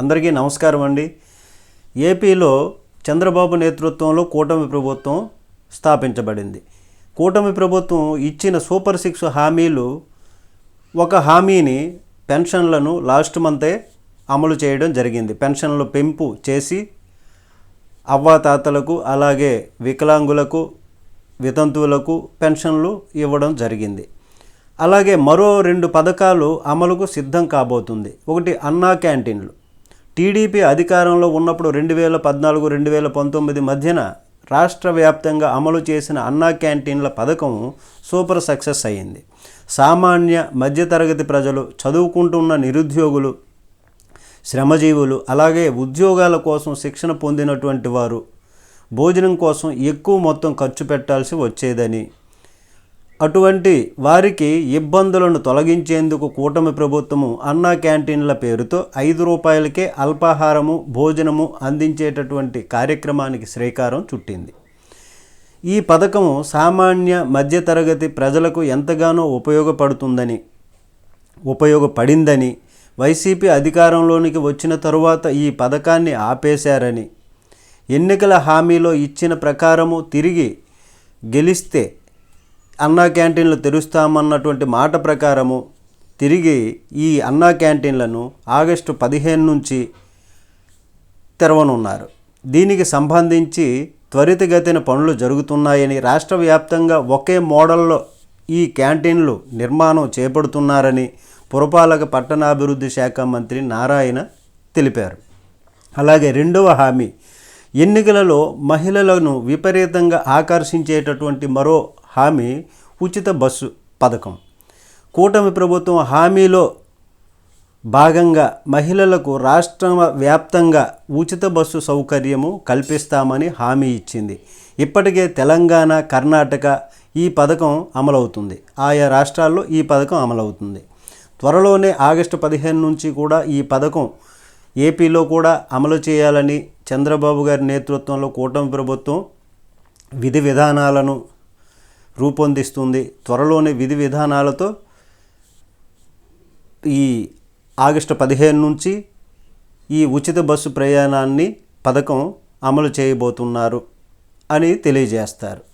అందరికీ నమస్కారం అండి. ఏపీలో చంద్రబాబు నేతృత్వంలో కూటమి ప్రభుత్వం స్థాపించబడింది. కూటమి ప్రభుత్వం ఇచ్చిన సూపర్ సిక్స్ హామీలు ఒక హామీని పెన్షన్లను లాస్ట్ మంతే అమలు చేయడం జరిగింది. పెన్షన్లు పెంపు చేసి అవ్వాతాతలకు అలాగే వికలాంగులకు వితంతువులకు పెన్షన్లు ఇవ్వడం జరిగింది. అలాగే మరో రెండు పథకాలు అమలుకు సిద్ధం కాబోతుంది. ఒకటి అన్నా క్యాంటీన్లు. టీడీపీ అధికారంలో ఉన్నప్పుడు రెండు వేల పద్నాలుగు రెండు వేల పంతొమ్మిది మధ్యన రాష్ట్ర వ్యాప్తంగా అమలు చేసిన అన్నా క్యాంటీన్ల పథకం సూపర్ సక్సెస్ అయ్యింది. సామాన్య మధ్యతరగతి ప్రజలు చదువుకుంటున్న నిరుద్యోగులు శ్రమజీవులు అలాగే ఉద్యోగాల కోసం శిక్షణ పొందినటువంటి వారు భోజనం కోసం ఎక్కువ మొత్తం ఖర్చు పెట్టాల్సి వచ్చేదని అటువంటి వారికి ఇబ్బందులను తొలగించేందుకు కూటమి ప్రభుత్వము అన్నా క్యాంటీన్ల పేరుతో ఐదు రూపాయలకే అల్పాహారము భోజనము అందించేటటువంటి కార్యక్రమానికి శ్రీకారం చుట్టింది. ఈ పథకము సామాన్య మధ్యతరగతి ప్రజలకు ఎంతగానో ఉపయోగపడుతుందని ఉపయోగపడిందని వైసీపీ అధికారంలోనికి వచ్చిన తరువాత ఈ పథకాన్ని ఆపేశారని ఎన్నికల హామీలో ఇచ్చిన ప్రకారము తిరిగి గెలిస్తే అన్నా క్యాంటీన్లు తెరుస్తామన్నటువంటి మాట ప్రకారము తిరిగి ఈ అన్నా క్యాంటీన్లను ఆగస్టు పదిహేను నుంచి తెరవనున్నారు. దీనికి సంబంధించి త్వరితగతిన పనులు జరుగుతున్నాయని రాష్ట్ర వ్యాప్తంగా ఒకే మోడల్లో ఈ క్యాంటీన్లు నిర్మాణం చేపడుతున్నారని పురపాలక పట్టణాభివృద్ధి శాఖ మంత్రి నారాయణ తెలిపారు. అలాగే రెండవ హామీ ఎన్నికలలో మహిళలను విపరీతంగా ఆకర్షించేటటువంటి మరో హామీ ఉచిత బస్సు పథకం. కూటమి ప్రభుత్వం హామీలో భాగంగా మహిళలకు రాష్ట్ర వ్యాప్తంగా ఉచిత బస్సు సౌకర్యము కల్పిస్తామని హామీ ఇచ్చింది. ఇప్పటికే తెలంగాణ కర్ణాటక ఈ పథకం అమలవుతుంది. ఆయా రాష్ట్రాల్లో ఈ పథకం అమలవుతుంది. త్వరలోనే ఆగస్టు పదిహేను నుంచి కూడా ఈ పథకం ఏపీలో కూడా అమలు చేయాలని చంద్రబాబు గారి నేతృత్వంలో కూటమి ప్రభుత్వం విధి విధానాలను రూపొందిస్తుంది. త్వరలోనే విధి విధానాలతో ఈ ఆగస్టు పదిహేను నుంచి ఈ ఉచిత బస్సు ప్రయాణాన్ని పథకం అమలు చేయబోతున్నారు అని తెలియజేస్తారు.